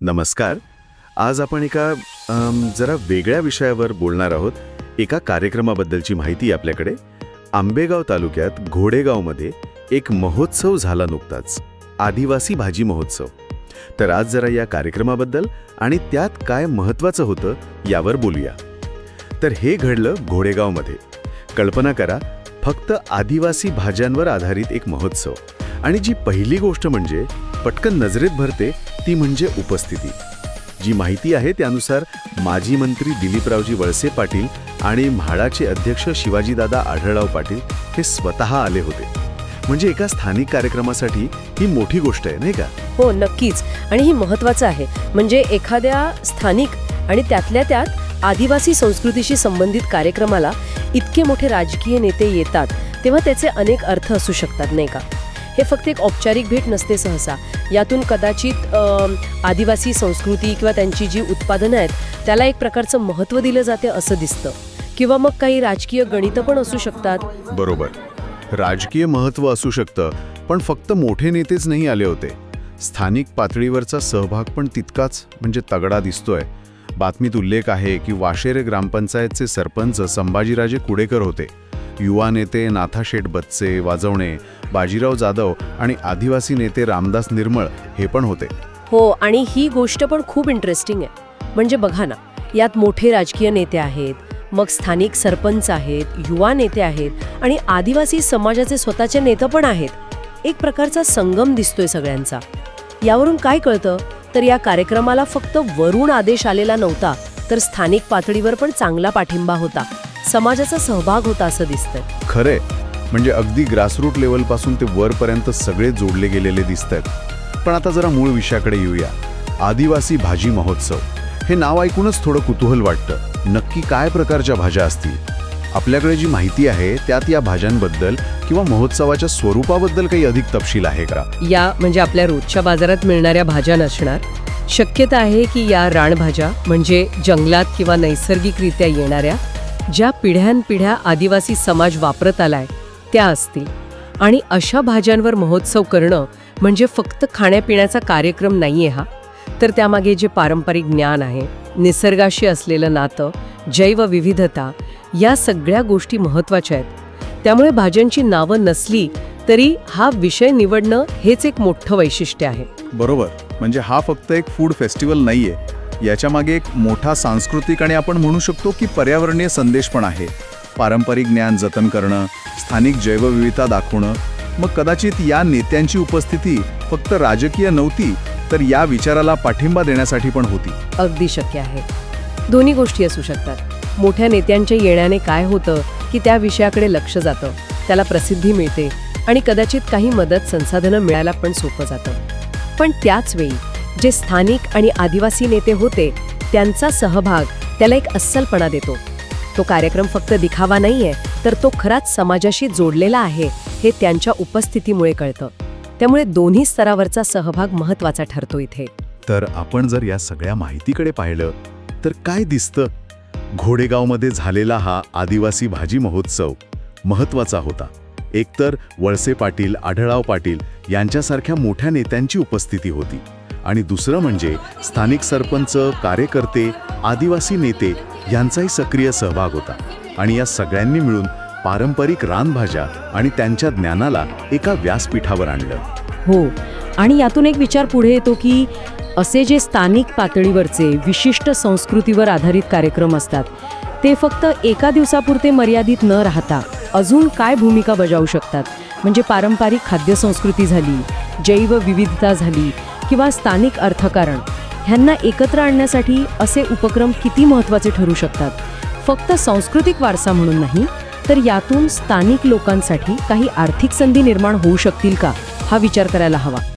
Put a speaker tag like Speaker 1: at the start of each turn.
Speaker 1: नमस्कार. आज आपण एका जरा वेगळ्या विषयावर बोलणार आहोत. एका कार्यक्रमाबद्दलची माहिती आपल्याकडे. आंबेगाव तालुक्यात घोडेगावमध्ये एक महोत्सव झाला नुकताच. आदिवासी भाजी महोत्सव. तर आज जरा या कार्यक्रमाबद्दल आणि त्यात काय महत्त्वाचं होतं यावर बोलूया. तर हे घडलं घोडेगावमध्ये. कल्पना करा फक्त आदिवासी भाज्यांवर आधारित एक महोत्सव. आणि जी पहिली गोष्ट म्हणजे पटकन नजरेत भरते ती म्हणजे उपस्थिती. जी माहिती आहे त्यानुसार माजी मंत्री दिलीपरावजी वळसे पाटील आणि म्हाडाचे अध्यक्ष शिवाजीदादा आढळराव पाटील हे स्वतः आले होते. म्हणजे एका स्थानिक कार्यक्रमासाठी ही मोठी गोष्ट आहे नाही का?
Speaker 2: हो नक्कीच. आणि ही महत्वाचं आहे. म्हणजे एखाद्या स्थानिक आणि त्यातल्या त्यात आदिवासी संस्कृतीशी संबंधित कार्यक्रमाला इतके मोठे राजकीय नेते येतात तेव्हा त्याचे अनेक अर्थ असू शकतात नाही का? हे फक्त एक औपचारिक भेट नसते सहसा. यातून कदाचित आदिवासी संस्कृती किंवा त्यांची जी उत्पादनं आहेत त्याला एक प्रकारचं महत्त्व दिलं जाते असं दिसतं. किंवा मग काही राजकीय गणितं पण असू शकतात.
Speaker 1: बरोबर. राजकीय महत्त्व असू शकतं पण फक्त मोठे नेतेच नाही आले होते. स्थानिक पातळीवरचा सहभाग पण तितकाच म्हणजे तगडा दिसतोय. बातमीत उल्लेख आहे की वाशेरे ग्रामपंचायतचे सरपंच संभाजीराजे कुडेकर होते. युवा नेते नाथाशेठ बच्चे वाजवणे बाजीराव जाधव आणि आदिवासी नेते रामदास निर्मळ हे पण होते.
Speaker 2: हो आणि ही गोष्ट पण खूप इंटरेस्टिंग आहे. म्हणजे बघा ना यात मोठे राजकीय नेते आहेत मग स्थानिक सरपंच आहेत युवा नेते आहेत आणि आदिवासी समाजाचे स्वतःचे नेते पण आहेत. एक प्रकारचा संगम दिसतोय सगळ्यांचा. यावरून काय कळतं? तर या कार्यक्रमाला फक्त वरून आदेश आलेला नव्हता तर स्थानिक पातळीवर पण चांगला पाठिंबा होता. समाजाचा सहभाग होता असं दिसतंय.
Speaker 1: खरे म्हणजे अगदी ग्रासरूट लेवलपासून ते वरपर्यंत सगळे जोडले गेलेले दिसत आहेत पण आता जरा मूळ विषयाकडे येऊया. आदिवासी भाजी महोत्सव. हे नाव ऐकूनच थोडं कुतूहल वाटतं. नक्की काय प्रकारच्या भाज्या असतील? आपल्याकडे जी माहिती आहे त्यात या भाज्यांबद्दल किंवा महोत्सवाच्या स्वरूपाबद्दल काही अधिक तपशील आहे का?
Speaker 2: या म्हणजे आपल्या रोजच्या बाजारात मिळणाऱ्या भाज्या नसणार. शक्यता आहे की या रानभाज्या म्हणजे जंगलात किंवा नैसर्गिकरित्या येणाऱ्या ज्या पिढ्यानपिढ्या आदिवासी समाज वापरत आलाय त्या असतील. आणि अशा भाज्यांवर महोत्सव करणं म्हणजे फक्त खाण्यापिण्याचा कार्यक्रम नाही आहे हा. तर त्यामागे जे पारंपरिक ज्ञान आहे निसर्गाशी असलेलं नातं जैवविविधता या सगळ्या गोष्टी महत्त्वाच्या आहेत. त्यामुळे भाज्यांची नावं नसली तरी हा विषय निवडणं हेच एक मोठं वैशिष्ट्य आहे.
Speaker 3: बरोबर. म्हणजे हा फक्त एक फूड फेस्टिवल नाहीये. याच्यामागे एक मोठा सांस्कृतिक आणि आपण म्हणू शकतो की पर्यावरणीय संदेश पण आहे. पारंपरिक ज्ञान जतन करणं स्थानिक जैवविविधता दाखवणं मग कदाचित या नेत्यांची उपस्थिती फक्त राजकीय नव्हती तर या विचाराला पाठिंबा देण्यासाठी पण होती.
Speaker 2: अगदी शक्य आहे. दोन्ही गोष्टी असू शकतात. मोठ्या नेत्यांच्या येण्याने काय होतं की त्या विषयाकडे लक्ष जातं त्याला प्रसिद्धी मिळते आणि कदाचित काही मदत संसाधनं मिळायला पण सोपं जातं. पण त्याच वेळी जे स्थानिक आणि आदिवासी नेते होते त्यांचा सहभाग त्याला एक अस्सलपणा देतो. तो कार्यक्रम फक्त दिखावा नाहीये तर तो खराच समाजाशी जोडलेला आहे हे त्यांच्या उपस्थितीमुळे कळतं. त्यामुळे दोन्ही स्तरावरचा सहभाग महत्त्वाचा ठरतो इथे.
Speaker 1: तर आपण जर या सगळ्या माहितीकडे पाहिलं तर काय दिसतं? घोडेगावमध्ये झालेला हा आदिवासी भाजी महोत्सव महत्त्वाचा होता. एकतर वळसे पाटील आढळराव पाटील यांच्यासारख्या मोठ्या नेत्यांची उपस्थिती होती. आणि दुसरं म्हणजे स्थानिक सरपंच कार्यकर्ते आदिवासी नेते यांचाही सक्रिय सहभाग होता. आणि या सगळ्यांनी मिळून पारंपरिक रानभाज्या आणि त्यांच्या ज्ञानाला एका व्यासपीठावर आणलं.
Speaker 2: हो आणि यातून एक विचार पुढे येतो की असे जे स्थानिक पातळीवरचे विशिष्ट संस्कृतीवर आधारित कार्यक्रम असतात ते फक्त एका दिवसापुरते मर्यादित न राहता अजून काय भूमिका बजावू शकतात? म्हणजे पारंपरिक खाद्यसंस्कृती झाली जैवविविधता झाली किंवा स्थानिक अर्थकारण ह्यांना एकत्र आणण्यासाठी असे उपक्रम किती महत्त्वाचे ठरू शकतात? फक्त सांस्कृतिक वारसा म्हणून नाही तर यातून स्थानिक लोकांसाठी काही आर्थिक संधी निर्माण होऊ शकतील का? हा विचार करायला हवा.